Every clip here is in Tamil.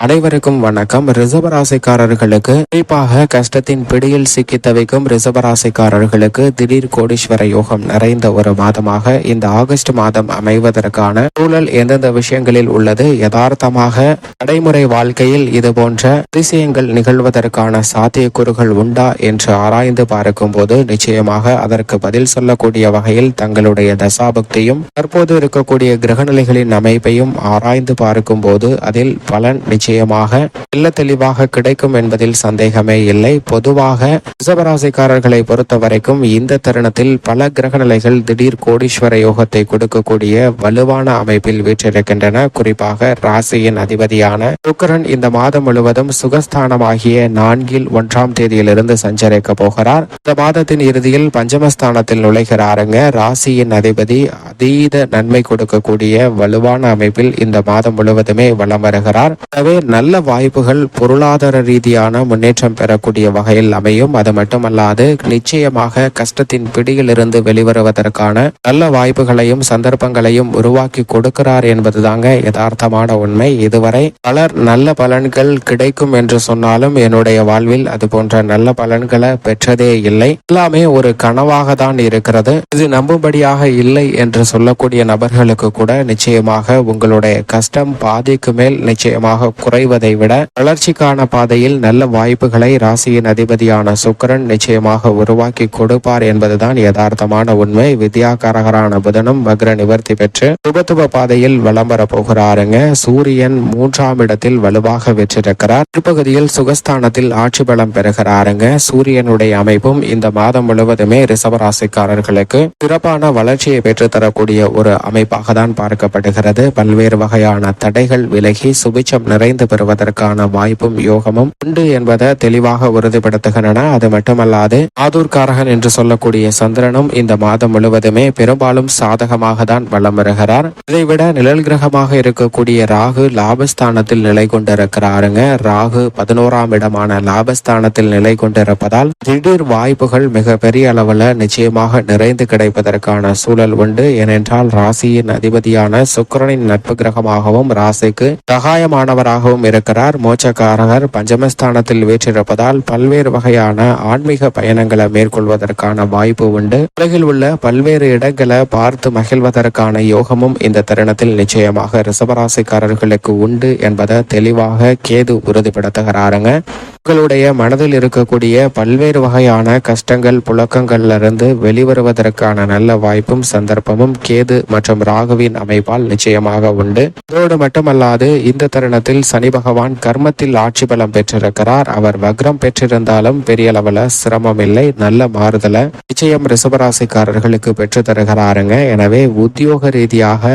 அனைவருக்கும் வணக்கம். ரிசர்வராசிக்காரர்களுக்கு குறிப்பாக கஷ்டத்தின் பிடியில் சிக்கி தவிக்கும் ரிசர்வராசிக்காரர்களுக்கு திடீர் கோடீஸ்வர யோகம் நிறைந்த ஒரு மாதமாக இந்த ஆகஸ்ட் மாதம் அமைவதற்கான சூழல் எந்தெந்த விஷயங்களில் உள்ளது? யதார்த்தமாக நடைமுறை வாழ்க்கையில் இது போன்ற அதிசயங்கள் நிகழ்வதற்கான சாத்தியக்கூறுகள் உண்டா என்று ஆராய்ந்து பார்க்கும்போது நிச்சயமாக அதற்கு பதில் சொல்லக்கூடிய வகையில் தங்களுடைய தசாபக்தியும் தற்போது இருக்கக்கூடிய கிரகநிலைகளின் அமைப்பையும் ஆராய்ந்து பார்க்கும்போது அதில் பலன் நிச்சயமாக தெள்ள தெளிவாக கிடைக்கும் என்பதில் சந்தேகமே இல்லை. பொதுவாக ரிசபராசிக்காரர்களை பொறுத்த வரைக்கும் இந்த தருணத்தில் பல கிரக நிலைகள் திடீர் கோடீஸ்வர யோகத்தை கொடுக்கக்கூடிய வலுவான அமைப்பில் வீற்றிருக்கின்றன. குறிப்பாக ராசியின் அதிபதியான சுக்கரன் இந்த மாதம் முழுவதும் சுகஸ்தானமாகிய நான்கில் ஒன்றாம் தேதியிலிருந்து சஞ்சரிக்க போகிறார். இந்த மாதத்தின் இறுதியில் பஞ்சமஸ்தானத்தில் நுழைகிறாருங்க. ராசியின் அதிபதி அதீத நன்மை கொடுக்கக்கூடிய வலுவான அமைப்பில் இந்த மாதம் முழுவதுமே வலம் வருகிறார். எனவே நல்ல வாய்ப்புகள் பொருளாதார ரீதியான முன்னேற்றம் பெறக்கூடிய வகையில் அமையும். அது மட்டுமல்லாது நிச்சயமாக கஷ்டத்தின் பிடியிலிருந்து வெளிவருவதற்கான நல்ல வாய்ப்புகளையும் சந்தர்ப்பங்களையும் உருவாக்கி கொடுக்கிறார் என்பதுதாங்க யதார்த்தமான உண்மை. இதுவரை பலர் நல்ல பலன்கள் கிடைக்கும் என்று சொன்னாலும் என்னுடைய வாழ்வில் அது போன்ற நல்ல பலன்களை பெற்றதே இல்லை. எல்லாமே ஒரு கனவாக தான் இருக்கிறது. இது நம்பும்படியாக இல்லை என்று சொல்லக்கூடிய நபர்களுக்கு கூட நிச்சயமாக உங்களுடைய கஷ்டம் பாதிக்கு மேல் நிச்சயமாக குறைவதை விட வளர்ச்சிக்கான பாதையில் நல்ல வாய்ப்புகளை ராசியின் அதிபதியான சுக்கிரன் நிச்சயமாக உருவாக்கி கொடுப்பார் என்பதுதான் யதார்த்தமான உண்மை. வித்யாகாரகரான புதனும் வக்ர நிவர்த்தி பெற்று சுபத்துவ பாதையில் வலம் வர போகிறாருங்க. சூரியன் மூன்றாம் இடத்தில் வலுவாக வெற்றிருக்கிறார் பிற்பகுதியில் சுகஸ்தானத்தில் ஆட்சி பலம் பெறுகிறாருங்க. சூரியனுடைய அமைப்பும் இந்த மாதம் முழுவதுமே ரிசவராசிக்காரர்களுக்கு சிறப்பான வளர்ச்சியை பெற்றுத்தரக்கூடிய ஒரு அமைப்பாக தான் பார்க்கப்படுகிறது. பல்வேறு வகையான தடைகள் விலகி சுபிச்சம் நிறைந்த பெறுவதற்கான வாய்ப்பும் யோகமும் உண்டு என்பதை தெளிவாக உறுதிப்படுத்துகின்றன. அது மட்டுமல்லாது ஆதூர்காரகன் என்று சொல்லக்கூடிய சந்திரனும் இந்த மாதம் முழுவதுமே பெரும்பாலும் சாதகமாக தான் வளம் வருகிறார். இதைவிட நிழல் கிரகமாக இருக்கக்கூடிய ராகு லாபஸ்தானத்தில் நிலை கொண்டிருக்கிறாருங்க. ராகு பதினோராம் இடமான லாபஸ்தானத்தில் நிலை கொண்டிருப்பதால் திடீர் வாய்ப்புகள் மிக பெரிய அளவில் நிச்சயமாக நிறைந்து கிடைப்பதற்கான சூழல் உண்டு. ஏனென்றால் ராசியின் அதிபதியான சுக்கிரனின் நட்பு கிரகமாகவும் ராசிக்கு சகாயமானவராக சகாயமானவராகவும் இருக்கிறார். மோட்சக்காரகர் பஞ்சமஸ்தானத்தில் வீற்றிருப்பதால் பல்வேறு வகையான ஆன்மீக பயணங்களை மேற்கொள்வதற்கான வாய்ப்பு உண்டு. உலகில் உள்ள பல்வேறு இடங்களை பார்த்து மகிழ்வதற்கான யோகமும் இந்த தருணத்தில் நிச்சயமாக ரிசவராசிக்காரர்களுக்கு உண்டு என்பதை தெளிவாக கேது உறுதிப்படுத்துகிறாருங்க. உங்களுடைய மனதில் இருக்கக்கூடிய பல்வேறு வகையான கஷ்டங்கள் புழக்கங்கள்ல இருந்து வெளிவருவதற்கான நல்ல வாய்ப்பும் சந்தர்ப்பமும் கேது மற்றும் ராகுவின் அமைப்பால் நிச்சயமாக உண்டு. அதோடு மட்டுமல்லாது இந்த தருணத்தில் சனி பகவான் கர்மத்தில் ஆட்சி பலம் பெற்றிருக்கிறார். அவர் வக்ரம் பெற்றிருந்தாலும் பெரிய அளவுல சிரமம் இல்லை. நல்ல மாறுதலை நிச்சயம் ரிசபராசிக்காரர்களுக்கு பெற்று தருகிறாருங்க. எனவே உத்தியோக ரீதியாக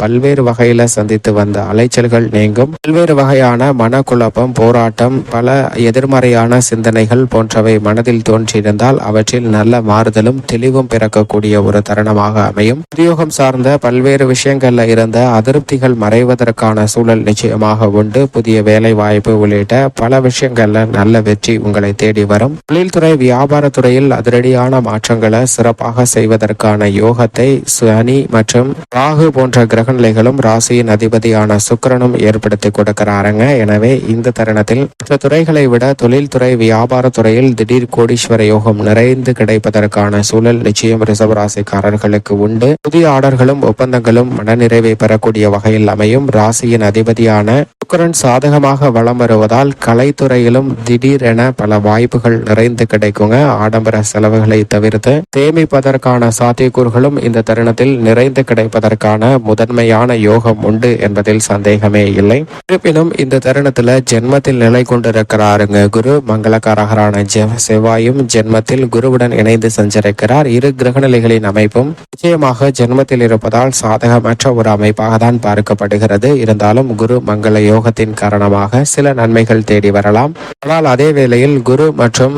பல்வேறு வகையில சந்தித்து வந்த அலைச்சல்கள் நீங்கும். பல்வேறு வகையான மனக்குழப்பம் போராட்டம் பல எதிர்மறையான சிந்தனைகள் போன்றவை மனதில் தோன்றியிருந்தால் அவற்றில் நல்ல மாறுதலும் தெளிவும் பிறக்கக்கூடிய ஒரு தருணமாக அமையும். உத்தியோகம் சார்ந்த பல்வேறு விஷயங்கள்ல இருந்த அதிருப்திகள் மறைவதற்கான சூழல் நிச்சயமாக உண்டு. புதிய வேலை வாய்ப்பு உள்ளிட்ட பல விஷயங்கள்ல நல்ல வெற்றி உங்களை தேடி வரும். தொழில்துறை வியாபாரத்துறையில் அதிரடியான மாற்றங்களை சிறப்பாக செய்வதற்கான யோகத்தை சனி மற்றும் ராகு போன்ற கிரகநிலைகளும் ராசியின் அதிபதியான சுக்கரனும் ஏற்படுத்தி கொடுக்கிறாருங்க. எனவே இந்த தருணத்தில் மற்ற துறைகளை விட தொழில்துறை வியாபாரத்துறையில் திடீர் கோடீஸ்வர யோகம் நிறைந்து கிடைப்பதற்கான சூழல் நிச்சயம் ரிசர்வ் ராசிக்காரர்களுக்கு உண்டு. புதிய ஆர்டர்களும் ஒப்பந்தங்களும் மனநிறைவை பெறக்கூடிய வகையில் அமையும். ராசியின் அதிபதியான சுக்கர சுக்கரன் சாதகமாக வலம் வருவதால் கலைத்துறையிலும் திடீரென பல வாய்ப்புகள் நிறைந்து கிடைக்குங்க. ஆடம்பர செலவுகளை தவிர்த்து சேமிப்பதற்கான சாத்தியக்கூறுகளும் இந்த தருணத்தில் நிறைந்து கிடைப்பதற்கான முதன்மையான யோகம் உண்டு என்பதில் சந்தேகமே இல்லை. இருப்பினும் இந்த தருணத்துல ஜென்மத்தில் நிலை கொண்டிருக்கிறாருங்க குரு. மங்களகாரகரான செவ்வாயும் ஜென்மத்தில் குருவுடன் இணைந்து சஞ்சரிக்கிறார். இரு கிரகநிலைகளின் அமைப்பும் நிச்சயமாக ஜென்மத்தில் இருப்பதால் சாதகமற்ற ஒரு அமைப்பாக தான் பார்க்கப்படுகிறது. இருந்தாலும் குரு மங்கள யோகத்தின் காரணமாக சில நன்மைகள் தேடி வரலாம். ஆனால் அதே வேளையில் குரு மற்றும்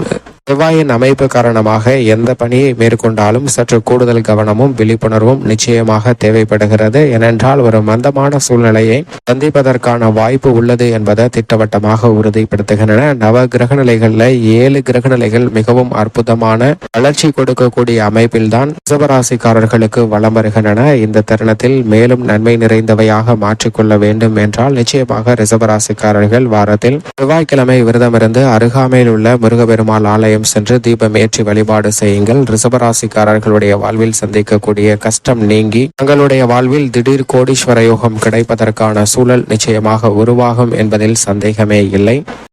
செவ்வாயின் அமைப்பு காரணமாக எந்த பணியை மேற்கொண்டாலும் சற்று கூடுதல் கவனமும் விழிப்புணர்வும் நிச்சயமாக தேவைப்படுகிறது. ஏனென்றால் ஒரு மந்தமான சூழ்நிலையை சந்திப்பதற்கான வாய்ப்பு உள்ளது என்பதை திட்டவட்டமாக உறுதிப்படுத்துகின்றன. நவ கிரக நிலைகளில் ஏழு கிரக நிலைகள் மிகவும் அற்புதமான வளர்ச்சி கொடுக்கக்கூடிய அமைப்பில்தான் ரிஷபராசிக்காரர்களுக்கு வலம் வருகின்றன. இந்த தருணத்தில் மேலும் நன்மை நிறைந்தவையாக மாற்றிக்கொள்ள வேண்டும் என்றால் நிச்சயமாக ரிசபராசிக்காரர்கள் வாரத்தில் செவ்வாய்க்கிழமை விரதமிருந்து அருகாமையில் உள்ள முருகபெருமாள் ஆலயம் சென்று தீபம் ஏற்றி வழிபாடு செய்யுங்கள். ரிசபராசிக்காரர்களுடைய வாழ்வில் சந்திக்கக்கூடிய கஷ்டம் நீங்கி தங்களுடைய வாழ்வில் திடீர் கோடீஸ்வர யோகம் கிடைப்பதற்கான சூழல் நிச்சயமாக உருவாகும் என்பதில் சந்தேகமே இல்லை.